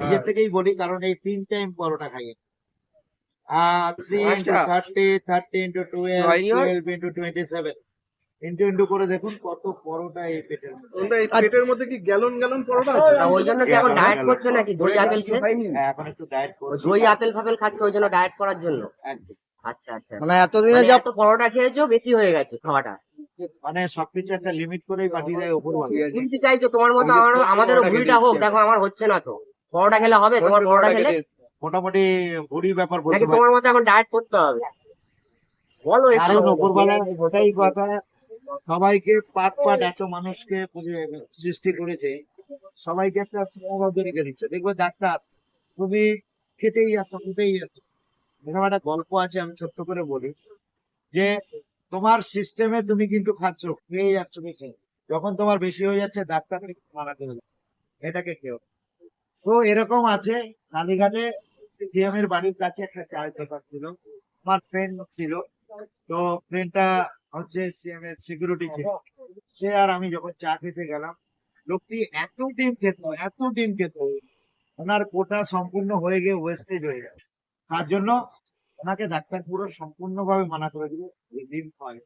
নিজের থেকেই বলি কারণ এই তিন টাইম পরোটা খাইয়ে। আর three into. Thirty thirty into twelve twelve into twenty seven into into করে দেখুন কত পরোটা এই পেটের মধ্যে। এই পেটের মধ্যে কি গ্যালন গ্যালন পরোটা আছে? তা ওই জন্য কি এখন ডায়েট করছ নাকি? দই আপেল খেয়ে হ্যাঁ, এখন একটু ডায়েট ওই দই আপেল ফাপেল খাচ্ছ ওই জন্য ডায়েট করার জন্য। আচ্ছা আচ্ছা। মানে এতদিনে মানে যা পরোটা খেয়েছো বেশি হয়ে গেছে খাওয়াটা। মানে সবকিছু একটা লিমিট করেই পাঠিয়ে দেয় উপর তুমি চাইছো তোমার মতো আমার আমাদেরও ভুলটা হোক দেখো আমার হচ্ছে না তো। পরোটা খেলে হবে? তোমার পরোটা খেলে? মোটামুটি ভুড়ি ব্যাপার বলতে তোমার মতো এখন ডায়েট করতে হবে? বলো। কারণ উপরবেলা ওটাই কথা সবাইকে পাট পাট এত মানুষকে সৃষ্টি করেছে সবাইকে একটা সীমাবদ্ধ রেখে দিচ্ছে। দেখবে ডাক্তার তুমি খেতেই যাচ্ছ খেতেই যাচ্ছ এরকম একটা গল্প আছে আমি ছোট্ট করে বলি যে তোমার সিস্টেমে তুমি কিন্তু খাচ্ছ খেয়ে যাচ্ছ বেশি। যখন তোমার বেশি হয়ে যাচ্ছে ডাক্তার মানা করে এটাকে কেউ তো এরকম আছে, কালীঘাটে সিএম এর বাড়ির কাছে একটা চায়ের দোকান ছিল, আমার ফ্রেন্ড ছিল। তো ফ্রেন্ডটা হচ্ছে সিএম এর সিকিউরিটি ছিল সে আর আমি যখন চা খেতে গেলাম, লোকটি এত ডিম খেত, এত ডিম খেত, ওনার কোটা সম্পূর্ণ হয়ে গিয়ে ওয়েস্টেজ হয়ে গেল। তার জন্য ওনাকে ডাক্তার পুরো সম্পূর্ণভাবে মানা করে দিল ডিম খাওয়ায়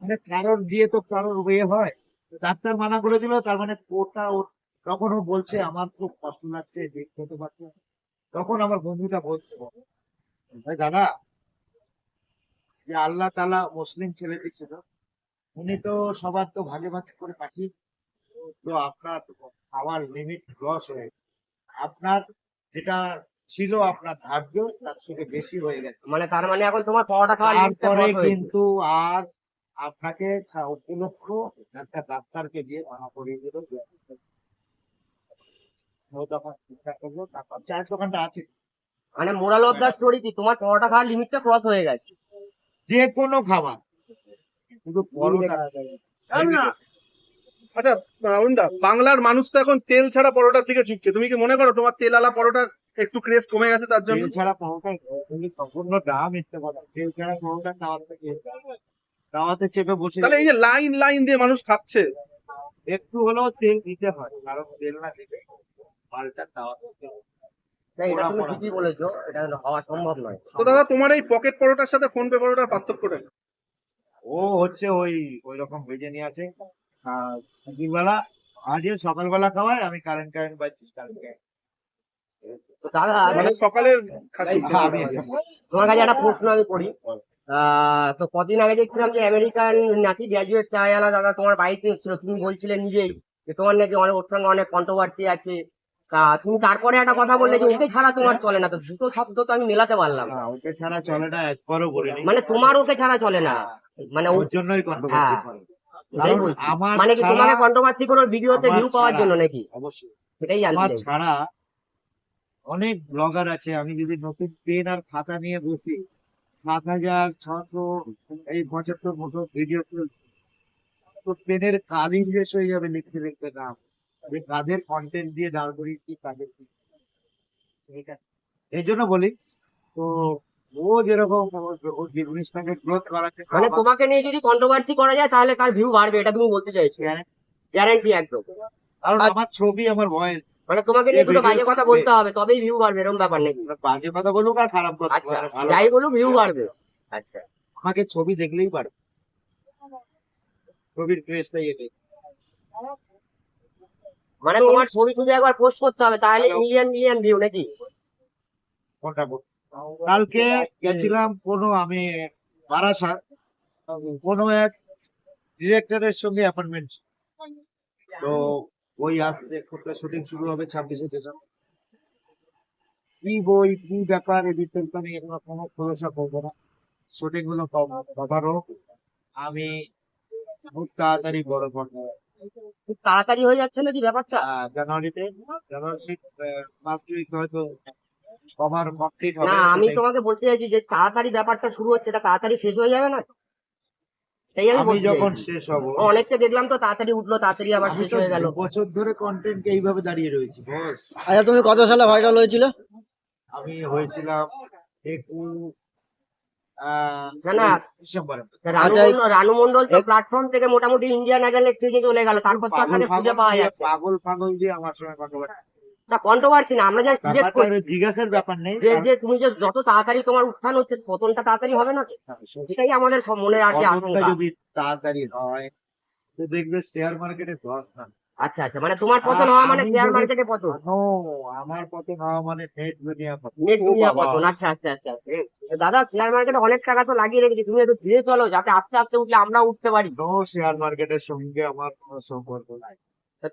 মানে কারোর দিয়ে তো কারোর ইয়ে হয়, ডাক্তার মানা করে দিল, তার মানে কোটা ওর তখন ও বলছে আমার খুব কষ্ট লাগছে ডিম খেতে পারছে তখন আমার বন্ধুটা বলছে ভাই দাদা যে আল্লাহ তালা মুসলিম ছেলেটি ছিল উনি তো সবার তো ভাগে ভাগে করে পাঠিয়ে তো আপনার খাওয়ার লিমিট লস হয়ে আপনার যেটা ছিল আপনার ধার্য তার থেকে বেশি হয়ে গেছে। মানে তার মানে এখন তোমার পরোটা লিমিটটা তারপরে কিন্তু আর আপনাকে উপলক্ষ একটা ডাক্তারকে দিয়ে মানা করিয়ে দিল যে ও তখন চিন্তা করল তারপর চায়ের দোকানটা আছে। মানে মোরাল অফ দা স্টোরি কি? তোমার পরোটা খাওয়ার লিমিটটা ক্রস হয়ে গেছে। যে কোনো খাবার। শুধু পরোটা আচ্ছা বাংলার মানুষ তো এখন তেল ছাড়া পরোটার দিকে ঝুঁকছে। তুমি কি মনে করো তোমার তেল আলা পরোটার একটু ক্রেজ কমে গেছে তার জন্য? তেল ছাড়া পরোটা সম্পূর্ণ দাম ইচ্ছে কথা তেল ছাড়া পরোটা খাওয়াতে খাওয়াতে চেপে বসে তাহলে এই যে লাইন লাইন দিয়ে মানুষ খাচ্ছে। একটু হলেও তেল দিতে হয় কারণ তেল না দিলে মালটা খাওয়াতে এটা তুমি ঠিকই বলেছ এটা হওয়া সম্ভব নয়। তো দাদা তোমার এই পকেট পরোটার সাথে ফোন পে পরোটার পার্থক্যটা ও হচ্ছে ওই ওই রকম ভেজে নিয়ে আসে। আর দুপুরবেলা আজকে সকালবেলা খাওয়ায় আমি কারেন্ট কারেন্ট পাচ্ছি কারেন্ট দাদা মানে সকালের তোমার কাছে একটা প্রশ্ন আমি করি। আহ, তো কদিন আগে দেখছিলাম যে আমেরিকান নাকি গ্রাজুয়েট চায়ওয়ালা দাদা তোমার বাড়িতে এসেছিল। তুমি বলছিলে নিজেই যে তোমার নাকি অনেক ওর সঙ্গে অনেক কন্ট্রোভার্সি আছে। তা তুমি তারপরে একটা কথা বললে যে ওকে ছাড়া তোমার চলে না তো দুটো শব্দ তো আমি মেলাতে পারলাম। না। ওকে ছাড়া চলে না একবারও বলিনি। মানে তোমার ওকে ছাড়া চলে না। মানে ওর জন্যই কন্ট্রোভার্সি হ্যাঁ। করে। আমার মানে কি তোমাকে কন্ট্রোভার্সি করে ভিডিওতে ভিউ পাওয়ার জন্য নাকি? অবশ্যই। সেটাই আমার জানতে ছাড়া অনেক ব্লগার আছে। আমি যদি নতুন পেন আর খাতা নিয়ে বসি সাত হাজার ছশো এই পঁচাত্তর মতো ভিডিও তো পেনের কাজই শেষ হয়ে যাবে লিখতে লিখতে নাম যে কাদের কন্টেন্ট দিয়ে দাঁড় করিয়েছি কাদের আছে। এই জন্য বলি তো ও যেরকম জিনিসটাকে গ্রোথ করাচ্ছে মানে তোমাকে নিয়ে যদি কন্ট্রোভার্সি করা যায় তাহলে তার ভিউ বাড়বে এটা তুমি বলতে চাইছো। গ্যারান্টি একদম। কারণ আমার ছবি আমার ভয়েস মানে তোমাকে নিয়ে দুটো বাজে কথা বলতে হবে তবেই ভিউ বাড়বে এরকম ব্যাপার নাকি? বাজে কথা বলুক আর খারাপ কথা আচ্ছা যাই বলুক ভিউ বাড়বে। আচ্ছা। আমাকে ছবি দেখলেই পারে ছবির ক্রেজটাই এটাই মানে তোমার ছবি শুধু একবার পোস্ট করতে হবে তাহলে মিলিয়ন মিলিয়ন ভিউ নাকি? কোনটা বল? কালকে গেছিলাম কোনো আমি বারাসাত কোনো এক ডিরেক্টরের সঙ্গে অ্যাপয়েন্টমেন্ট তো ওই আসছে একটা শুটিং শুরু হবে ছাব্বিশে ডিসেম্বর কি বই কি ব্যাপার এই বিতর্ক আমি এখনও কোনো খোলসা করব না। শুটিংগুলো কভার হোক আমি খুব তাড়াতাড়ি বড় করব। খুব তাড়াতাড়ি হয়ে যাচ্ছে নাকি ব্যাপারটা? জানুয়ারিতে জানুয়ারি ফার্স্ট উইক হয়তো কভার কমপ্লিট হবে না আমি তোমাকে বলতে চাইছি যে তাড়াতাড়ি ব্যাপারটা শুরু হচ্ছে এটা তাড়াতাড়ি শেষ হয়ে যাবে না? সেই আমি আমি যখন শেষ হব অনেকটা দেখলাম তো তাড়াতাড়ি উঠল তাড়াতাড়ি আবার শেষ হয়ে গেল। বছর ধরে কন্টেন্ট এইভাবে দাঁড়িয়ে রয়েছি বস। আচ্ছা তুমি কত সালে ভাইরাল হয়েছিল? আমি হয়েছিলাম একুশ না, না। রানু আচ্ছা, রানু মন্ডল তো প্ল্যাটফর্ম থেকে মোটামুটি ইন্ডিয়ান আইডলের স্টেজে চলে গেল তারপর তো পাগল খুঁজে পাওয়া যাচ্ছে। না। পাগল ফাগল দিয়ে আমার সঙ্গে কন্ট্রোভার্সি না কন্ট্রোভার্সি না আমরা যা ব্যাপারটা করি। জিজ্ঞাসার ব্যাপার নেই যে যে তুমি যে যত তাড়াতাড়ি তোমার উত্থান হচ্ছে পতনটা তাড়াতাড়ি হবে না? সেটাই আমাদের সব মনে আর কি আশঙ্কা যদি তাড়াতাড়ি হয় তো দেখবে শেয়ার মার্কেটে দশ না আচ্ছা আচ্ছা মানে তোমার পতন হওয়া মানে শেয়ার যদি- মার্কেটে পতন? আমার পতন হওয়া মানে নেট দুনিয়া পতন। নেট দুনিয়া পতন আচ্ছা আচ্ছা আচ্ছা দাদা শেয়ার মার্কেটে অনেক টাকা তো লাগিয়ে রেখেছি তুমি একটু ধীরে চলো যাতে আস্তে আস্তে উঠলে আমরা উঠতে পারি। নো শেয়ার মার্কেটের সঙ্গে আমার কোনো সম্পর্ক নাই।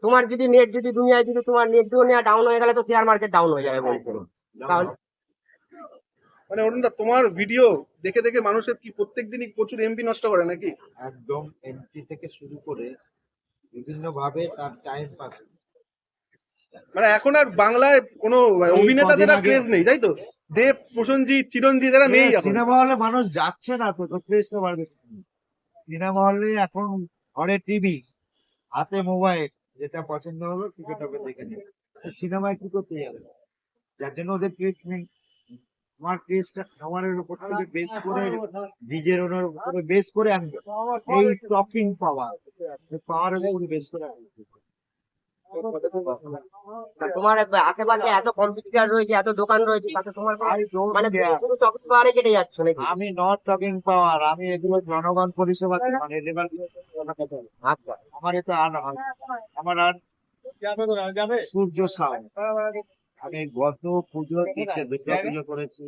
তোমার যদি নেট যদি দুনিয়ায় যদি তোমার নেট দুনিয়া ডাউন হয়ে গেলে তো শেয়ার মার্কেট ডাউন হয়ে যাবে বলছে। তাহলে মানে অরুণদা তোমার ভিডিও দেখে দেখে মানুষের কি প্রত্যেক দিনই প্রচুর এমপি নষ্ট করে নাকি? একদম এমপি থেকে শুরু করে বিভিন্ন ভাবে তার টাইম পাস মানে এখন আর বাংলায় কোনো অভিনেতাদের আর ক্রেজ নেই তাই তো? দেব প্রসেনজিৎ চিরঞ্জিৎ এরা নেই সিনেমা হলে মানুষ যাচ্ছে না তো তো ক্রেজটা বাড়বে। সিনেমা হলে এখন ঘরে টিভি হাতে মোবাইল যেটা পছন্দ হলো হবে দেখে নেবে। সিনেমায় কি করতে যাবে? যার জন্য ওদের ক্রেজ নেই। আমার ক্রেজটা খাবারের উপর থেকে বেস করে নিজের ওনার উপরে বেস করে আমি এই টকিং পাওয়ার পাওয়ারের উপরে বেস করে তোমার আশেপাশে এত কম্পিউটার রয়েছে এত দোকান রয়েছে তাতে তোমার মানে চকলেট পাওয়ারে কেটে যাচ্ছ নাকি? আমি নট টকিং পাওয়ার আমি এগুলো জনগণ পরিষেবা মানে লেবার আচ্ছা। আমার এতে আর হয় আমার আর সূর্য সাউ আমি গত পুজো থেকে দুর্গা পুজো করেছি।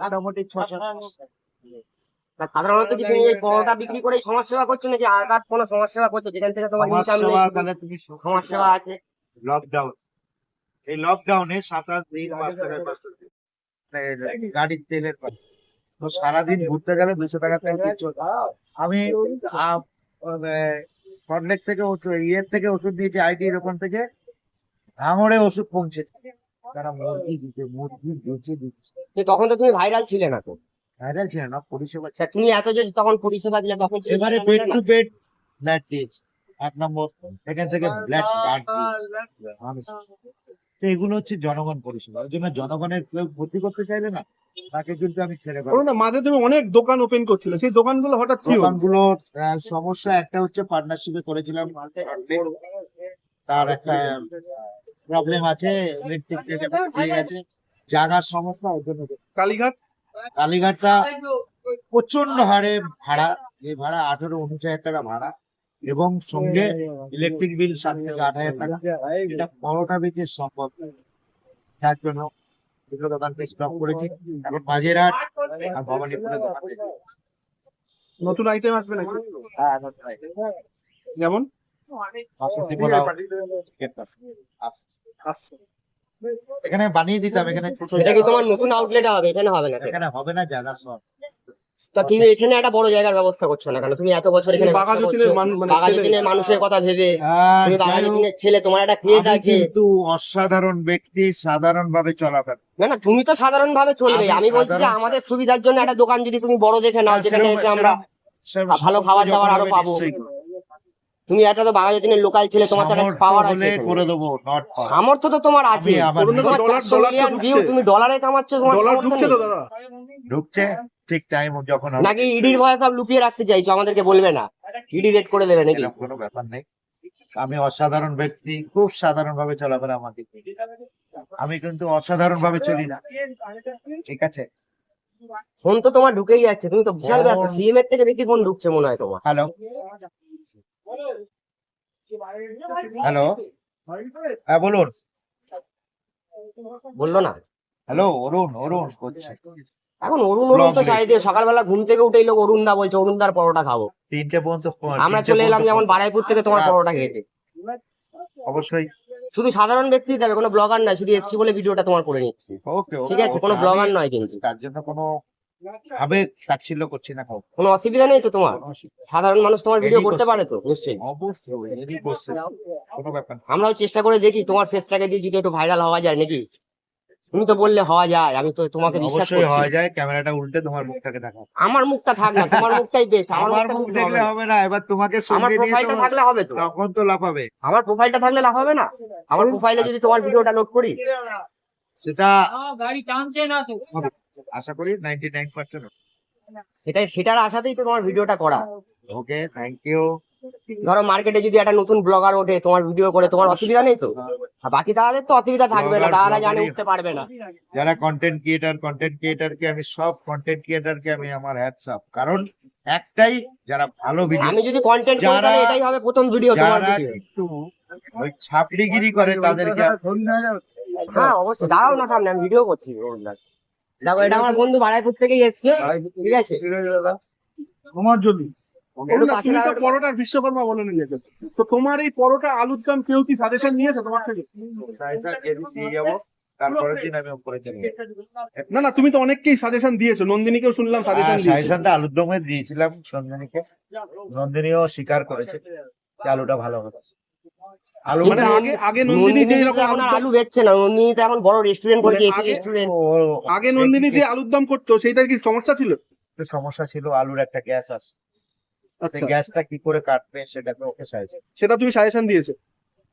মোটামুটি ছ সাত সাধারণত কি তুমি এই পরোটা বিক্রি করে সমাজ সেবা করছ নাকি? আঘাত কোনো সমাজ সেবা করছ? যেখান থেকে তোমার ইনকাম নেই তাহলে তুমি সমাজ সেবা। আছে। লকডাউন এই লকডাউনে সাতাশ দিন পাঁচ টাকায় পাঁচশো মানে গাড়ির তেলের তো সারাদিন ঘুরতে গেলে দুশো টাকা তেল কিচ্ছু আমি সল্টলেক থেকে ওষুধ ইয়ের থেকে ওষুধ দিয়েছি আইটির ওখান থেকে। ভাঙড়ে ওষুধ পৌঁছেছে তারা মুরগি দিতে মুরগি বেঁচে দিচ্ছে। তখন তো তুমি ভাইরাল ছিলে না তো? ভাইরাল ছিল না পরিষেবা ছিল। আচ্ছা, তুমি এত যে তখন পরিষেবা দিলে তখন এবারে ছিলে টু না? বেড ব্লাড দিয়েছে। এক নম্বর এখান থেকে ব্লাড কার্ড মানুষ। তো এগুলো হচ্ছে জনগণ পরিষেবা। ওই জন্য জনগণের কেউ ক্ষতি করতে চাইলে না তাকে কিন্তু আমি ছেড়ে পাবো অরুণদা মাঝে তুমি অনেক দোকান ওপেন করছিলে। সেই দোকানগুলো হঠাৎ কি আহ, সমস্যা একটা হচ্ছে পার্টনারশিপে করেছিলাম। তার একটা প্রবলেম আছে ইলেকট্রিক দিয়ে গেছে জায়গার সমস্যা ওর জন্য কালীঘাট? কালীঘাটটা প্রচণ্ড হারে ভাড়া যে ভাড়া আঠারো উনিশ হাজার টাকা ভাড়া এবং সঙ্গে ইলেকট্রিক বিল সাত থেকে আট হাজার টাকা। এটা পরোটা বেচে সম্ভব। যার জন্য দুটো দোকানকে স্টপ করেছি। এখন বাজেরহাট আর ভবানীপুরে দোকান নতুন আইটেম আসবে নাকি? হ্যাঁ, যেমন? পাপড়ি। আসছে এখানে বানিয়ে দিতাম এখানে ছোট সেটা কি তোমার নতুন আউটলেট হবে? এখানে হবে না এখানে হবে না জায়গা সব। তা তুমি এখানে একটা বড় জায়গার ব্যবস্থা করছ না কেন? তুমি এত বছর এখানে ব্যবসা বাঘাযতীনের করছ। মান- মানে ছেলে। মানুষের কথা ভেবে। তুমি যাই ছেলে তোমার একটা আছে। কিন্তু অসাধারণ ব্যক্তি সাধারণ ভাবে চলাফেরা। না না তুমি তো সাধারণ ভাবে চলবে। আমি আমি বলছি যে আমাদের সুবিধার জন্য একটা দোকান যদি তুমি বড় দেখে নাও যেখানে আমরা ভালো খাবার দাবার আরও পাবো। তুমি একটা তো বাঘাযতীনের লোকাল ছেলে তোমার তো একটা পাওয়ার আছে। করে দেবো নট সামর্থ্য তো তোমার আছে। তোমার ডলার- চারশো ডলার মিলিয়ন ভিউ ঢুকছে। তুমি ডলারে কামাচ্ছ তোমার ডলার ঢুকছে তো দাদা। ঢুকছে? ঠিক টাইম যখন নাকি ইডির ভয়ে সব লুকিয়ে রাখতে চাইছো? আমাদেরকে বলবে না। ইডি রেড করে দেবে নাকি? কোনো ব্যাপার নেই। আমি অসাধারণ ব্যক্তি খুব সাধারণ ভাবে চলাফেরা আমাকে। আমি কিন্তু অসাধারণ ভাবে চলি না। ঠিক আছে? ফোন তো তোমার ঢুকেই যাচ্ছে। তুমি তো বিশাল ব্যস্ত সিএম এর থেকে বেশি ফোন ঢুকছে মনে হয় তোমার। হ্যালো? হ্যালো। হ্যাঁ বলুন। বলল না। হ্যালো অরুণ অরুণ করছে। এখন অরুণ অরুণ তো চাইতে সকালবেলা ঘুম থেকে উঠেই লোক অরুণ দা বলছে অরুণ দার পরোটা খাব। তিনটে পর্যন্ত আমরা চলে এলাম যেমন বারাইপুর থেকে তোমার। পরোটা খেতে অবশ্যই। শুধু সাধারণ ব্যক্তি যাবে কোনো ব্লগার নয় শুধু এসছি বলে ভিডিওটা তোমার করে নিচ্ছি। ঠিক আছে কোনো ব্লগার নয় কিন্তু। তার জন্য কোনো ভাবে তাচ্ছিল্য করছি না কাউকে। কোনো অসুবিধা নেই তো তোমার? সাধারণ মানুষ তোমার ভিডিও করতে পারে তো নিশ্চয়ই। অবশ্যই কোনো ব্যাপার না। আমরাও চেষ্টা করে দেখি তোমার ফেসটাকে দিয়ে যদি একটু ভাইরাল হওয়া যায় নাকি। তুমি তো বললে হওয়া যায় আমি তো তোমাকে বিশ্বাস অবশ্যই হওয়া করছি যায় ক্যামেরাটা উল্টে তোমার মুখটাকে দেখাও। আমার মুখটা থাক না তোমার মুখটাই বেস্ট আমার মুখ দেখলে হবে না। এবার তোমাকে আমার সঙ্গে নিয়ে প্রোফাইলটা থাকলে হবে তো। তখন তো লাফাবে আমার প্রোফাইলটা থাকলে লাভ হবে না? আমার প্রোফাইলে যদি তোমার ভিডিওটা লোড করি? সেটা গাড়ি টানছে না তো। আশা করি নাইনটি নাইন পার্সেন্ট সেটাই সেটার আশাতেই তো তোমার ভিডিওটা করা। ওকে থ্যাংক ইউ ধরো মার্কেটে যদি একটা নতুন ব্লগার ওঠে তোমার ভিডিও করে তোমার অসুবিধা নেই তো? আর বাকি দাদাদের তো অসুবিধা থাকবে না দাদারা জানে উঠতে পারবে না। যারা কন্টেন্ট ক্রিয়েটার কন্টেন্ট ক্রিয়েটারকে আমি সব কন্টেন্ট ক্রিয়েটারকে আমি আমার হ্যাটস আপ কারণ একটাই যারা ভালো ভিডিও আমি যদি কন্টেন্ট করি তাহলে এটাই হবে প্রথম ভিডিও তোমার যারা ভিডিও একটু ওই ছাপড়িগিরি করে তাদেরকে হ্যাঁ অবশ্যই। দাঁড়াও না সামনে আমি ভিডিও করছি। দেখো এটা আমার বন্ধু বাড়াইপুর থেকেই এসছে। ঠিক আছে? তোমার জন্য না, তুমি তো পরোটার বিশ্বকর্মা বলে নিজেকে তো তোমার এই পরোটা আলুর দাম কেউ কি সাজেশন নিয়েছে তোমার থেকে? না না তুমি তো অনেককেই সাজেশন দিয়েছ। নন্দিনীকেও শুনলাম সাজেশন সাজেশনটা আলুর দমে দিয়েছিলাম নন্দিনীকে নন্দিনীও স্বীকার করেছে আলুটা ভালো হচ্ছে। আলু মানে আগে আগে নন্দিনী যে এরকম আলু বেচছে না নন্দিনী তো এখন বড় রেস্টুরেন্ট করেছে মানে এসি আগে- রেস্টুরেন্ট আগে নন্দিনী যে আলুর দাম করতো সেটার কি সমস্যা ছিল? একটু সমস্যা ছিল আলুর একটা গ্যাস আছে আচ্ছা। গ্যাসটা কি করে কাটবে সেটাকে ওকে সাহায্য সেটা তুমি সাজেশন দিয়েছ।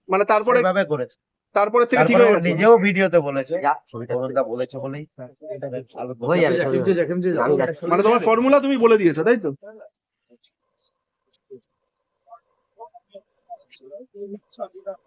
মানে তারপরে সেভাবে করেছে। তারপরে থেকে ঠিক হয়ে গেছে নিজেও ভিডিওতে বলেছে। অরুণদা বলেই। হয়ে। মানে তোমার ফর্মুলা তুমি বলে দিয়েছ তাই তো? Saya.